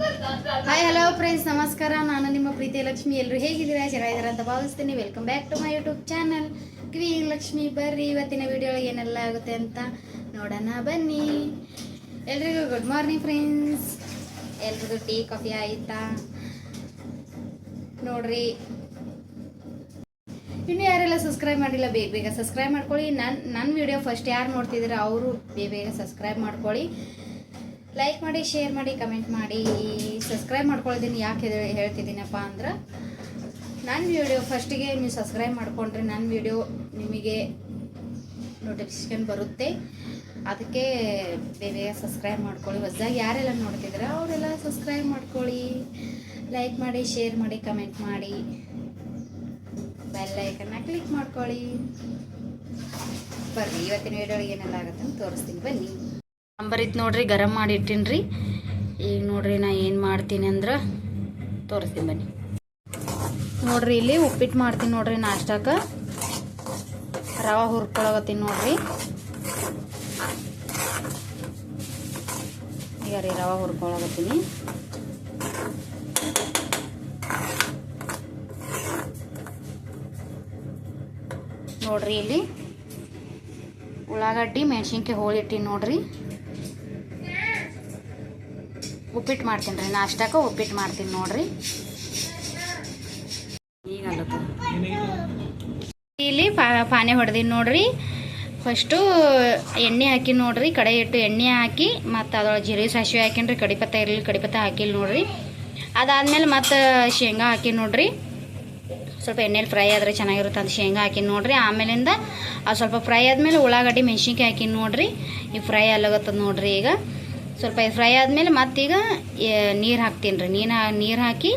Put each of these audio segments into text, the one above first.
Hi hello friends ನಮಸ್ಕಾರ. ನಾನು ನಿಮ್ಮ ಪ್ರೀತಿ ಲಕ್ಷ್ಮಿ. ಎಲ್ಲರೂ ಹೇಗಿದ್ದೀರಾ? ಚೆನ್ನಾಗಿದ್ದೀರಾ ಅಂತ ಭಾವಿಸ್ತೀನಿ. Welcome back to my YouTube channel ಕ್ವೀ Lakshmi ಬರ್ರಿ. ಇವತ್ತಿನ ವಿಡಿಯೋ ಏನೆಲ್ಲ ಆಗುತ್ತೆ ಅಂತ ನೋಡೋಣ. ಬನ್ನಿ. ಎಲ್ರಿಗೂ ಗುಡ್ ಮಾರ್ನಿಂಗ್ ಫ್ರೆಂಡ್ಸ್ ಎಲ್ರಿಗೂ ಟೀ, ಕಾಫಿ ಆಯಿತಾ? ನೋಡ್ರಿ. ಇನ್ನು ಯಾರೆಲ್ಲ ಸಬ್ಸ್ಕ್ರೈಬ್ ಮಾಡಿಲ್ಲ, ಬೇಗ ಬೇಗ ಸಬ್ಸ್ಕ್ರೈಬ್ ಮಾಡ್ಕೊಳ್ಳಿ. ನನ್ನ ನನ್ನ ವಿಡಿಯೋ ಫಸ್ಟ್ ಯಾರು ನೋಡ್ತಿದ್ದೀರಾ, ಅವರು ಬೇಗ ಬೇಗ ಸಬ್ಸ್ಕ್ರೈಬ್ ಮಾಡ್ಕೊಳ್ಳಿ. ಲೈಕ್ ಮಾಡಿ ಶೇರ್ ಮಾಡಿ ಕಮೆಂಟ್ ಮಾಡಿ ಸಬ್ಸ್ಕ್ರೈಬ್ ಮಾಡ್ಕೊಳ್ತೀನಿ. ಯಾಕೆ ಹೇಳ್- ಹೇಳ್ತಿದ್ದೀನಪ್ಪ ಅಂದ್ರೆ ನನ್ನ ವಿಡಿಯೋ ಫಸ್ಟಿಗೆ ನೀವು ಸಬ್ಸ್ಕ್ರೈಬ್ ಮಾಡಿಕೊಂಡ್ರೆ ನನ್ನ ವಿಡಿಯೋ ನಿಮಗೆ ನೋಟಿಫಿಕೇಶನ್ ಬರುತ್ತೆ. ಅದಕ್ಕೆ ಬೇಗ ಸಬ್ಸ್ಕ್ರೈಬ್ ಮಾಡ್ಕೊಳ್ಳಿ. ಹೊಸದಾಗಿ ಯಾರೆಲ್ಲ ನೋಡ್ತಿದ್ರೆ, ಅವರೆಲ್ಲ ಸಬ್ಸ್ಕ್ರೈಬ್ ಮಾಡ್ಕೊಳ್ಳಿ. ಲೈಕ್ ಮಾಡಿ ಶೇರ್ ಮಾಡಿ ಕಮೆಂಟ್ ಮಾಡಿ. ಬೆಲ್ ಐಕನ್ನ ಕ್ಲಿಕ್ ಮಾಡ್ಕೊಳ್ಳಿ. ಬರ್ರಿ, ಇವತ್ತಿನ ವಿಡಿಯೋ ಏನೆಲ್ಲ ಆಗುತ್ತೆ ಅಂತ ತೋರಿಸ್ತೀನಿ. ಬನ್ನಿ. ಸಾಂಬಾರ್ ಇತ್ತು ನೋಡ್ರಿ, ಗರಂ ಮಾಡಿ ಇಟ್ಟಿನ್ರಿ. ಈಗ ನೋಡ್ರಿ ನಾ ಏನು ಮಾಡ್ತೀನಿ ಅಂದ್ರೆ ತೋರಿಸ್ತೀನಿ ಬನ್ನಿ. ನೋಡ್ರಿ ಇಲ್ಲಿ ಉಪ್ಪಿಟ್ಟು ಮಾಡ್ತೀನಿ ನೋಡ್ರಿ ನಾಷ್ಟಾಕ ರವೆ ಹುರ್ಕೊಳಗತ್ತೀನಿ ನೋಡ್ರಿ. ಈಗ ರೀ ರವೆ ಹುರ್ಕೊಳಗತ್ತೀನಿ ನೋಡ್ರಿ ಇಲ್ಲಿ ಉಳ್ಳಾಗಡ್ಡಿ ಮೆಣಸಿನ್ಕಾಯಿ ಹೋಳಿಟ್ಟಿನಿ ನೋಡ್ರಿ. ಉಪ್ಪಿಟ್ಟು ಮಾಡ್ತೀನಿ ರೀ. ನಾಷ್ಟಕ್ಕೆ ಉಪ್ಪಿಟ್ಟು ಮಾಡ್ತೀನಿ ನೋಡ್ರಿ. ಈಗ ಇಲ್ಲಿ ಪಾನೆ ಹೊಡೆದೀನಿ ನೋಡ್ರಿ. ಫಸ್ಟು ಎಣ್ಣೆ ಹಾಕಿ ನೋಡ್ರಿ. ಕಡೆ ಇಟ್ಟು ಎಣ್ಣೆ ಹಾಕಿ, ಮತ್ತು ಅದ್ರೊಳಗೆ ಜೀರಿಗೆ ಸಾಸಿವೆ ಹಾಕಿನ್ರಿ ಕಡಿಪತ್ತ ಇರಲಿ ಕಡಿಪತ್ತ ಹಾಕಿಲ್ಲ ನೋಡ್ರಿ. ಅದಾದ್ಮೇಲೆ ಮತ್ತು ಶೇಂಗಾ ಹಾಕಿ ನೋಡ್ರಿ. ಸ್ವಲ್ಪ ಎಣ್ಣೆಲಿ ಫ್ರೈ ಆದರೆ ಚೆನ್ನಾಗಿರುತ್ತೆ ಅಂತ ಶೇಂಗಾ ಹಾಕಿ ನೋಡ್ರಿ. ಆಮೇಲಿಂದ ಅದು ಸ್ವಲ್ಪ ಫ್ರೈ ಆದಮೇಲೆ ಉಳ್ಳಾಗಡ್ಡಿ, ಮೆಣ್ಸಿನ್ಕಾಯಿ ಹಾಕಿ ನೋಡ್ರಿ. ಈಗ ಫ್ರೈ ಅಲ್ಲಾಗತ್ತದ ನೋಡ್ರಿ ಈಗ. ಸ್ವಲ್ಪ ಫ್ರೈ ಆದಮೇಲೆ ಮತ್ತೀಗ ನೀರು ಹಾಕ್ತೀನಿ ರೀ ನೀರು ನೀರು ಹಾಕಿ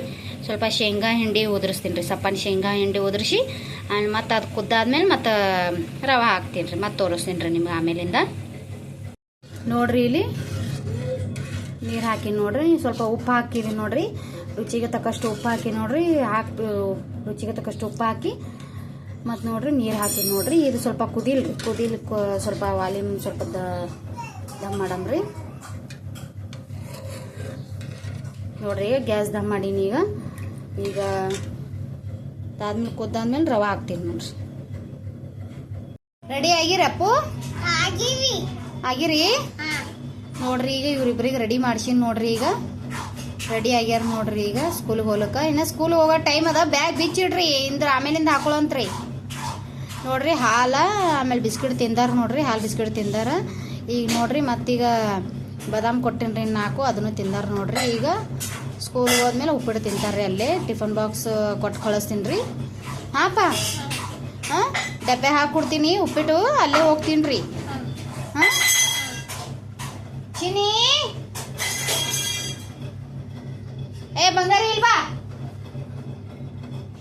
ಸ್ವಲ್ಪ ಶೇಂಗಾ ಹಿಂಡಿ ಉದುರಿಸ್ತೀನಿ ರೀ ಸಪ್ಪನ ಶೇಂಗಾ ಹಿಂಡಿ ಉದುರಿಸಿ ಮತ್ತು ಅದು ಕುದ್ದಾದ್ಮೇಲೆ ಮತ್ತು, ರವೆ ಹಾಕ್ತೀನಿ ರೀ ಮತ್ತು ತೋರಿಸ್ತೀನಿ ರೀ ನಿಮ್ಗೆ ಆಮೇಲಿಂದ. ನೋಡ್ರಿ ಇಲ್ಲಿ, ನೀರು ಹಾಕಿ ನೋಡ್ರಿ. ಸ್ವಲ್ಪ ಉಪ್ಪು ಹಾಕಿದೀನಿ ನೋಡ್ರಿ. ರುಚಿಗೆ ತಕ್ಕಷ್ಟು ಉಪ್ಪು ಹಾಕಿ ನೋಡ್ರಿ. ಹಾಕಿ, ರುಚಿಗೆ ತಕ್ಕಷ್ಟು ಉಪ್ಪು ಹಾಕಿ, ಮತ್ತು ನೋಡ್ರಿ ನೀರು ಹಾಕಿ ನೋಡ್ರಿ. ಇದು ಸ್ವಲ್ಪ ಕುದಿಲ್ ಕುದಿಲ್ ಸ್ವಲ್ಪ ವಾಲ್ಯೂಮ್ ಸ್ವಲ್ಪ ದಮ್ ಮಾಡಮ್ರಿ. ನೋಡ್ರಿ ಈಗ ಗ್ಯಾಸ್ ದಮ್ ಮಾಡೀನಿ ಈಗ. ಈಗ ಅದಾದ್ಮೇಲೆ ಕುದ್ದಾದ್ಮೇಲೆ ರವೆ ಹಾಕ್ತೀನಿ ನೋಡ್ರಿ. ರೆಡಿ ಆಗಿರಪ್ಪು ಆಗಿರಿ? ನೋಡ್ರಿ ಈಗ ಇವ್ರಿಬ್ರಿಗೆ ರೆಡಿ ಮಾಡ್ಸೀನಿ ನೋಡ್ರಿ ಈಗ. ರೆಡಿ ಆಗ್ಯಾರ ನೋಡ್ರಿ ಈಗ ಸ್ಕೂಲ್ಗೆ ಹೋಗ್ಲಕ್ಕ. ಇನ್ನು ಸ್ಕೂಲ್ ಹೋಗೋ ಟೈಮ್ ಅದ. ಬ್ಯಾಗ್ ಬಿಚ್ಚಿಡ್ರಿ. ಇಂದ್ರ ಆಮೇಲಿಂದ ಹಾಕೊಳಂತ್ರಿ. ನೋಡ್ರಿ ಹಾಲು ಆಮೇಲೆ ಬಿಸ್ಕಿಟ್ ತಿಂದಾರ ನೋಡ್ರಿ. ಹಾಲು ಬಿಸ್ಕಿಟ್ ತಿಂದಾರ. ಈಗ ನೋಡ್ರಿ ಮತ್ತೀಗ ಬಾದಾಮ್ ರೀ ನಾಲ್ಕು, ಅದನ್ನು ತಿಂದಾರ ನೋಡ್ರಿ. ಈಗ ಸ್ಕೂಲ್ಗೆ ಹೋದ್ಮೇಲೆ ಉಪ್ಪಿಟ್ಟು ತಿಂತಾರ್ರಿ ಅಲ್ಲೇ, ಟಿಫನ್ ಬಾಕ್ಸ್ ಕೊಟ್ಟು ಕಳಿಸ್ತೀನಿ ರೀ ಹಾಪ? ಹಾಂ? ಡಬ್ಬೆ ಹಾಕ್ಕೊಡ್ತೀನಿ ಉಪ್ಪಿಟ್ಟು ಅಲ್ಲೇ ಹೋಗ್ತೀನಿ ರೀ ಹಾಂ? ಚಿನಿ ಏ, ಬಂಗಾರಿ ಇಲ್ವಾ?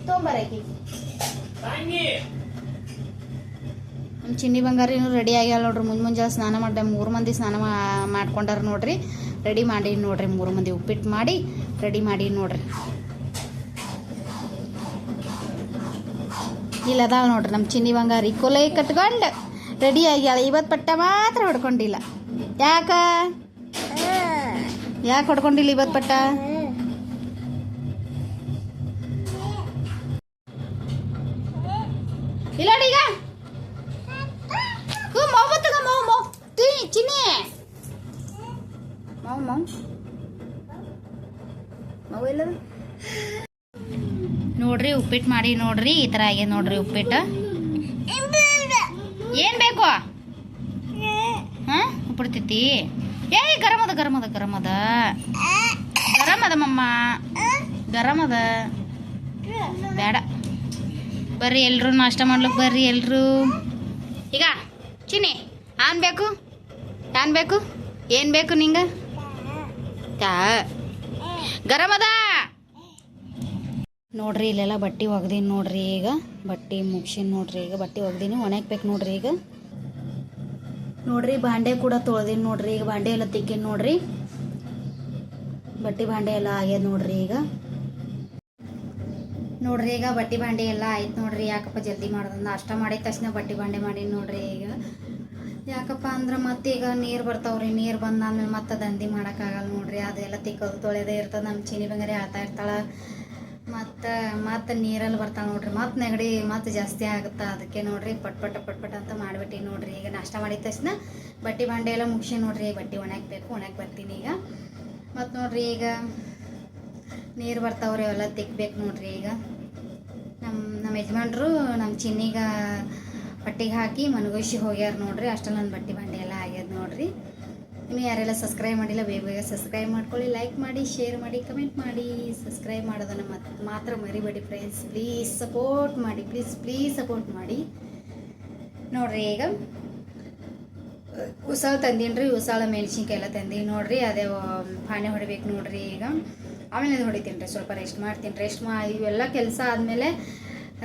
ತೊಂಬರಕಿ ಚಿನ್ನಿ ಬಂಗಾರಿನೂ ರೆಡಿ ಆಗ್ಯಾಳ ನೋಡ್ರಿ. ಮುಂಜ್ ಮುಂಜಾನೆ ಸ್ನಾನ ಮಾಡ್ದೆ, ಮೂರು ಮಂದಿ ಸ್ನಾನ ಮಾಡ್ಕೊಂಡಾರ ನೋಡ್ರಿ. ರೆಡಿ ಮಾಡಿ ನೋಡ್ರಿ ಮೂರು ಮಂದಿ ಉಪ್ಪಿಟ್ಟು ಮಾಡಿ ರೆಡಿ ಮಾಡಿ ನೋಡ್ರಿ. ಇಲ್ಲ ಅದಾವ ನೋಡ್ರಿ ನಮ್ಮ ಚಿನ್ನಿ ಬಂಗಾರಿ. ಕೊಲೆ ಕಟ್ಕೊಂಡು ರೆಡಿ ಆಗ್ಯಾಳ. ಇವತ್ತು ಪಟ್ಟ ಮಾತ್ರ ಹೊಡ್ಕೊಂಡಿಲ್ಲ. ಯಾಕ? ಯಾಕೆ ಹೊಡ್ಕೊಂಡಿಲ್ಲ ಇವತ್ತು ಪಟ್ಟ? ನೋಡ್ರಿ ಉಪ್ಪಿಟ್ಟು ಮಾಡಿ ನೋಡ್ರಿ ಈ ಥರ ಆಗ್ಯದ ನೋಡ್ರಿ ಉಪ್ಪಿಟ್ಟು. ಏನು ಬೇಕು? ಹಾಂ? ಉಪ್ಪಿಡ್ತೈತಿ. ಏಯ್ ಗರಮ್ ಅದ ಗರಮ್ ಅದ ಗರಮ್ ಅದ. ಗರಂ ಅದ ಮಮ್ಮ. ಗರಮ್ ಅದ. ಬೇಡ. ಬರ್ರಿ ಎಲ್ರು ನಾಷ್ಟ ಮಾಡ್ಲಿಕ್ಕೆ ಬರ್ರಿ ಎಲ್ರು. ಈಗ ಚಿನ್ನಿ ಆನ್ ಬೇಕು? ಏನು ಬೇಕು ನಿಂಗೆ? ತಾ ಗರಂ ಅದ ನೋಡ್ರಿ, ಇಲ್ಲೆಲ್ಲ ಬಟ್ಟೆ ಒಗ್ದೀನಿ ನೋಡ್ರಿ ಈಗ. ಬಟ್ಟೆ ಮುಗ್ಸಿನ್ ನೋಡ್ರಿ ಈಗ. ಬಟ್ಟೆ ಒಗ್ದೀನಿ ಒಣಗ್ಬೇಕು ನೋಡ್ರಿ ಈಗ. ನೋಡ್ರಿ ಬಾಂಡೆ ಕೂಡ ತೊಳ್ದೀನಿ ನೋಡ್ರಿ ಈಗ. ಬಾಂಡೆ ಎಲ್ಲ ತಿಕ್ಕೀನಿ ನೋಡ್ರಿ. ಬಟ್ಟೆ ಬಾಂಡೆ ಎಲ್ಲ ಆಗ್ಯದ ನೋಡ್ರಿ ಈಗ. ನೋಡ್ರಿ ಈಗ ಬಟ್ಟೆ ಬಾಂಡೆ ಎಲ್ಲ ಆಯ್ತು ನೋಡ್ರಿ. ಯಾಕಪ್ಪ ಜಲ್ದಿ ಮಾಡೋದು ನಾಷ್ಟ ಮಾಡಿದ ತಕ್ಷಣ ಬಟ್ಟೆ ಬಾಂಡೆ ಮಾಡಿ ನೋಡ್ರಿ ಈಗ. ಯಾಕಪ್ಪ ಅಂದ್ರೆ ಮತ್ತೆ ಈಗ ನೀರು ಬರ್ತಾವ್ರಿ, ನೀರು ಬಂದಾದ್ಮೇಲೆ ಮತ್ತೆ ದಂಧಿ ಮಾಡೋಕ್ಕಾಗಲ್ಲ ನೋಡ್ರಿ, ಅದೆಲ್ಲ ತಿಕ್ಕೋದು ತೊಳೆದೇ ಇರ್ತದೆ ನಮ್ಮ ಚೀನಿ ಬಂಗಾರಿ ಹೇಳ್ತಾ ಇರ್ತಾಳೆ. ಮತ್ತು, ಮತ್ತೆ ನೀರಲ್ಲಿ ಬರ್ತಾಳೆ ನೋಡ್ರಿ, ಮತ್ತೆ ನೆಗಡಿ ಮತ್ತೆ ಜಾಸ್ತಿ ಆಗುತ್ತೆ ಅದಕ್ಕೆ ನೋಡ್ರಿ, ಪಟ್ ಪಟ್ ಪಟ್ ಪಟ್ ಅಂತ ಮಾಡಿಬಿಟ್ಟು ನೋಡ್ರಿ, ಈಗ ನಾಷ್ಟ ಮಾಡಿದ ತಕ್ಷಣ ಬಟ್ಟೆ ಬಾಂಡೆ ಎಲ್ಲ ಮುಗಿಸಿ ನೋಡ್ರಿ ಬಟ್ಟೆ ಒಣಗಬೇಕು, ಒಣಗಿ ಬರ್ತೀನಿ ಈಗ. ಮತ್ತು ನೋಡ್ರಿ ಈಗ ನೀರು ಬರ್ತಾವ್ರಿ, ಅವೆಲ್ಲ ತಿಕ್ಬೇಕು ನೋಡ್ರಿ ಈಗ. ನಮ್ಮ ನಮ್ಮ ಯಜಮಾನ್ರು ನಮ್ಮ ಚಿನ್ನಿಗ ಬಟ್ಟೆಗೆ ಹಾಕಿ ಮನಗೋಸಿ ಹೋಗ್ಯಾರ ನೋಡ್ರಿ. ಅಷ್ಟೇ ನನ್ನ ಬಟ್ಟೆ ಬಂಡೆ ಎಲ್ಲ ಆಗ್ಯದ ನೋಡ್ರಿ. ನೀವು ಯಾರೆಲ್ಲ ಸಬ್ಸ್ಕ್ರೈಬ್ ಮಾಡಿಲ್ಲ, ಬೇಗ ಬೇಗ ಸಬ್ಸ್ಕ್ರೈಬ್ ಮಾಡ್ಕೊಳ್ಳಿ. ಲೈಕ್ ಮಾಡಿ ಶೇರ್ ಮಾಡಿ ಕಮೆಂಟ್ ಮಾಡಿ. ಸಬ್ಸ್ಕ್ರೈಬ್ ಮಾಡೋದನ್ನು ಮತ್, ಮಾತ್ರ ಮರಿಬೇಡಿ ಫ್ರೆಂಡ್ಸ್ ಪ್ಲೀಸ್ ಸಪೋರ್ಟ್ ಮಾಡಿ ಪ್ಲೀಸ್ ಪ್ಲೀಸ್ ಸಪೋರ್ಟ್ ಮಾಡಿ. ನೋಡ್ರಿ ಈಗ. ಉಸಾಳ ತಂದೀನಿ ರೀ ಉಸಾಳ ಮೆಣಸಿನ್ಕಾಯಿ ಎಲ್ಲ ತಂದೀನಿ ನೋಡ್ರಿ. ಅದೇ ಪಾನಿ ಹೊಡಿಬೇಕು ನೋಡ್ರಿ ಈಗ. ಆಮೇಲೆ ಅದು ಹೊಡಿತೀನಿ ರೀ, ಸ್ವಲ್ಪ ರೆಸ್ಟ್ ಮಾಡ್ತೀನಿ. ರೆಸ್ಟ್ ಮಾ, ಇವೆಲ್ಲ ಕೆಲಸ ಆದಮೇಲೆ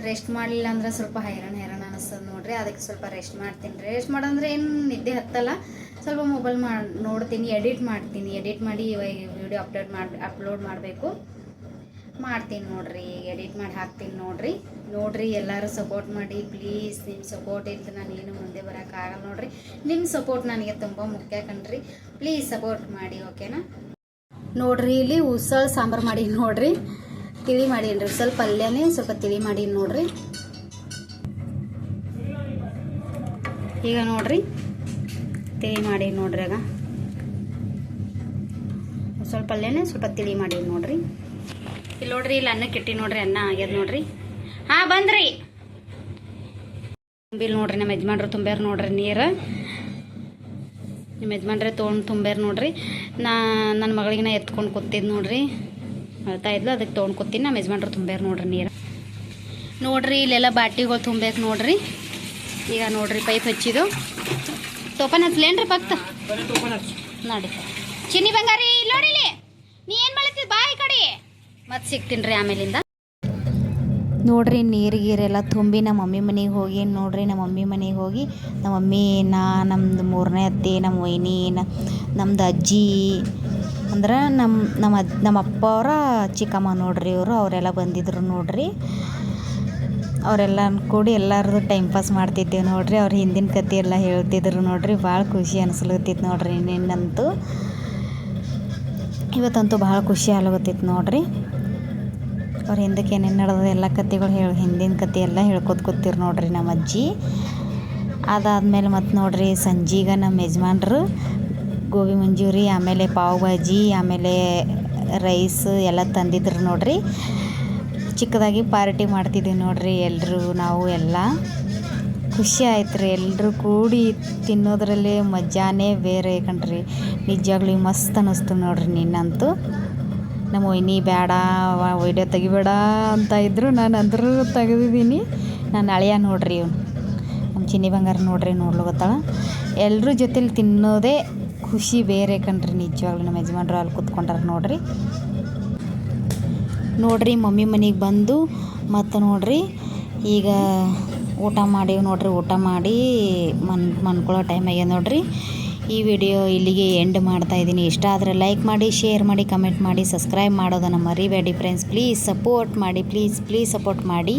ರೆಸ್ಟ್ ಮಾಡಲಿಲ್ಲ ಅಂದ್ರೆ ಸ್ವಲ್ಪ ಹೈರಾಣ ಹೈರಾಣ ಅನಿಸ್ತದೆ ನೋಡ್ರಿ. ಅದಕ್ಕೆ ಸ್ವಲ್ಪ ರೆಸ್ಟ್ ಮಾಡ್ತೀನಿ ರೆಸ್ಟ್ ಮಾಡಂದ್ರೆ ಏನು ನಿದ್ದೆ ಹತ್ತಲ್ಲ. ಸ್ವಲ್ಪ ಮೊಬೈಲ್ ಮಾಡಿ ನೋಡ್ತೀನಿ ಎಡಿಟ್ ಮಾಡ್ತೀನಿ. ಎಡಿಟ್ ಮಾಡಿ ಇವಾಗ ವಿಡಿಯೋ ಅಪ್ಲೋಡ್ ಮಾಡಿ ಅಪ್ಲೋಡ್ ಮಾಡಬೇಕು. ಮಾಡ್ತೀನಿ ನೋಡ್ರಿ. ಎಡಿಟ್ ಮಾಡಿ ಹಾಕ್ತೀನಿ ನೋಡ್ರಿ. ನೋಡ್ರಿ, ಎಲ್ಲರೂ ಸಪೋರ್ಟ್ ಮಾಡಿ. ಪ್ಲೀಸ್ ನಿಮ್ಮ ಸಪೋರ್ಟ್ ಇಲ್ಲದೆ ನಾನು ಏನು ಮುಂದೆ ಬರೋಕ್ಕಾಗಲ್ಲ ನೋಡ್ರಿ. ನಿಮ್ಮ ಸಪೋರ್ಟ್ ನನಗೆ ತುಂಬ ಮುಖ್ಯ ಕಣ್ರಿ. ಪ್ಲೀಸ್ ಸಪೋರ್ಟ್ ಮಾಡಿ ಓಕೆನಾ ನೋಡ್ರಿ, ಇಲ್ಲಿ ಉಸಳ ಸಾಂಬಾರು ಮಾಡಿ ನೋಡ್ರಿ. ತಿಳಿ ಮಾಡೀನಿ ರೀ, ಸ್ವಲ್ಪ ಪಲ್ಯನೇ ಸ್ವಲ್ಪ ತಿಳಿ ಮಾಡೀನಿ ನೋಡ್ರಿ. ಈಗ ನೋಡ್ರಿ, ತಿಳಿ ಮಾಡೀನಿ ನೋಡ್ರಿ ಆಗ. ಸ್ವಲ್ಪ ಪಲ್ಯನೇ ಸ್ವಲ್ಪ ತಿಳಿ ಮಾಡೀನಿ ನೋಡ್ರಿ. ಇಲ್ಲಿ ನೋಡ್ರಿ, ಇಲ್ಲಿ ಅನ್ನ ಇಟ್ಟಿ ನೋಡ್ರಿ, ಅನ್ನ ಆಗ್ಯದ ನೋಡ್ರಿ. ಹಾಂ, ಬಂದ್ರಿ. ತುಂಬಿಲ್ ನೋಡ್ರಿ, ನಮ್ಮ ಯಜಮಾನ್ರು ತುಂಬ್ಯಾರ ನೋಡ್ರಿ ನೀರು. ನಿಮ್ಮ ಯಜಮಾನ್ರೆ ತೊಗೊಂಡು ತುಂಬ್ಯಾರ ನೋಡ್ರಿ. ನಾ ನನ್ನ ಮಗಳಿಗೆ ನಾ ಎತ್ಕೊಂಡು ಕೂತಿದ್ದು ನೋಡ್ರಿ. ಅಳ್ತಾ ಇದ್ಲು ಅದಕ್ಕೆ ತೊಗೊಂಡು ಕೂತೀನಿ, ನಮ್ಮ ಯಜಮಾನ್ರು ತುಂಬ್ಯಾರ ನೋಡ್ರಿ ನೀರು. ನೋಡ್ರಿ, ಇಲ್ಲೆಲ್ಲ ಬಾಟಿಗಳು ತುಂಬೇಕು ನೋಡ್ರಿ. ಈಗ ನೋಡ್ರಿ ಪೈಪ್ ಹಚ್ಚಿದು. ಟೋಪನ್ ಹಚ್ಲೇನ್ರಿ ಪಕ್ತ ನೋಡಿ. ಚಿನ್ನಿ ಬಂಗಾರಿ ಇಲ್ಲಿ. ನೋಡಿಲಿ ನೀ ಏನು ಮಾಡ್ತಿದ್ ಬಾಯಿ ಕಡೆ. ಮತ್ತೆ ಸಿಗ್ತೀನಿ ರೀ ಆಮೇಲಿಂದ. ನೋಡ್ರಿ, ನೀರು ಗೀರೆಲ್ಲ ತುಂಬಿ ನಮ್ಮ ಮಮ್ಮಿ ಮನೆಗೆ ಹೋಗಿ, ನೋಡ್ರಿ ನಮ್ಮ ಮಮ್ಮಿ ಮನೆಗೆ ಹೋಗಿ, ನಮ್ಮ ಮಮ್ಮಿ ನಾ ನಮ್ಮದು ಮೂರನೇ ಅತ್ತೆ, ನಮ್ಮ ವೈನಿ ನ- ನಮ್ದು ಅಜ್ಜಿ, ಅಂದ್ರೆ ನಮ್ಮ ನಮ್ಮ ನಮ್ಮ ಅಪ್ಪ ಅವರ, ಚಿಕ್ಕಮ್ಮ ನೋಡ್ರಿ ಇವರು, ಅವರೆಲ್ಲ ಬಂದಿದ್ರು ನೋಡ್ರಿ. ಅವರೆಲ್ಲ ಕೂಡಿ ಎಲ್ಲರದು ಟೈಮ್ ಪಾಸ್ ಮಾಡ್ತಿದ್ದೆವು ನೋಡ್ರಿ, ಅವ್ರ ಹಿಂದಿನ ಕತೆ ಎಲ್ಲ ಹೇಳ್ತಿದ್ರು ನೋಡ್ರಿ, ಭಾಳ ಖುಷಿ ಅನಿಸ್ಲತ್ತಿತ್ತು ನೋಡ್ರಿ ನಿನ್ನಂತೂ ಇವತ್ತಂತೂ ಭಾಳ ಖುಷಿ ಆಗ್ಲತ್ತಿತ್ತು ನೋಡ್ರಿ. ಅವ್ರ ಹಿಂದಕ್ಕೆ ಏನೇನು ನಡೆದ ಎಲ್ಲ ಕತೆಗಳು ಹೇಳಿ, ಹಿಂದಿನ ಕತೆ ಎಲ್ಲ ಹೇಳ್ಕೊತ ಕೂತಿರು ನೋಡ್ರಿ ನಮ್ಮ ಅಜ್ಜಿ. ಅದಾದಮೇಲೆ ಮತ್ತು ನೋಡ್ರಿ ಸಂಜೀಗ ನಮ್ಮ ಯಜಮಾನ್ರು, ಗೋಬಿ ಮಂಜೂರಿ, ಆಮೇಲೆ ಪಾವ್ ಭಾಜಿ, ಆಮೇಲೆ ರೈಸ್ ಎಲ್ಲ ತಂದಿದ್ರು ನೋಡ್ರಿ. ಚಿಕ್ಕದಾಗಿ ಪಾರ್ಟಿ ಮಾಡ್ತಿದ್ದೀವಿ ನೋಡ್ರಿ ಎಲ್ಲರೂ ನಾವು ಎಲ್ಲ. ಖುಷಿ ಆಯ್ತು ರೀ ಎಲ್ಲರೂ ಕೂಡಿ ತಿನ್ನೋದ್ರಲ್ಲಿ ಮಜಾನೇ ಬೇರೆ ಕಣ್ರಿ. ನಿಜವಾಗ್ಲೂ ಮಸ್ತ್ ಅನ್ನಿಸ್ತು ನೋಡ್ರಿ ನಿನ್ನಂತೂ. ನಮ್ಮ ವೈನಿ ಬೇಡ ವೀಡಿಯೋ ತೆಗಿಬೇಡ ಅಂತ ಇದ್ದರು ನಾನು ಅಂದರೂ ತೆಗೆದಿದ್ದೀನಿ. ನಾನು ಅಳಿಯ ನೋಡ್ರಿ ಇವನು. ನಮ್ಮ ಚಿನ್ನಿ ಬಂಗಾರ ನೋಡ್ರಿ ನೋಡ್ಲಗತ್ತಾಳ ಎಲ್ಲರೂ ಜೊತೆಲಿ ತಿನ್ನೋದೇ ಖುಷಿ ಬೇರೆ ಕಣ್ರಿ ನಿಜವಾಗ್ಲೂ ನಮ್ಮ ಯಜಮಾನ್ರು ಅಲ್ಲಿ ಕುತ್ಕೊಂಡಾರ ನೋಡ್ರಿ. ನೋಡ್ರಿ ಮಮ್ಮಿ ಮನೆಗೆ ಬಂದು ಮತ್ತು ನೋಡ್ರಿ ಈಗ ಊಟ ಮಾಡೀವಿ ನೋಡ್ರಿ, ಊಟ ಮಾಡಿ ಮನ್ ಮನ್ಕೊಳ್ಳೋ ಟೈಮ್ ಆಗ್ಯದ ನೋಡ್ರಿ. ಈ ವಿಡಿಯೋ ಇಲ್ಲಿಗೆ ಎಂಡ್ ಮಾಡ್ತಾ ಇದ್ದೀನಿ. ಇಷ್ಟ ಆದರೆ ಲೈಕ್ ಮಾಡಿ ಶೇರ್ ಮಾಡಿ ಕಮೆಂಟ್ ಮಾಡಿ ಸಬ್ಸ್ಕ್ರೈಬ್ ಮಾಡೋದನ್ನು ಮರಿಬೇಡಿ ಫ್ರೆಂಡ್ಸ್ ಪ್ಲೀಸ್ ಸಪೋರ್ಟ್ ಮಾಡಿ ಪ್ಲೀಸ್ ಪ್ಲೀಸ್ ಸಪೋರ್ಟ್ ಮಾಡಿ.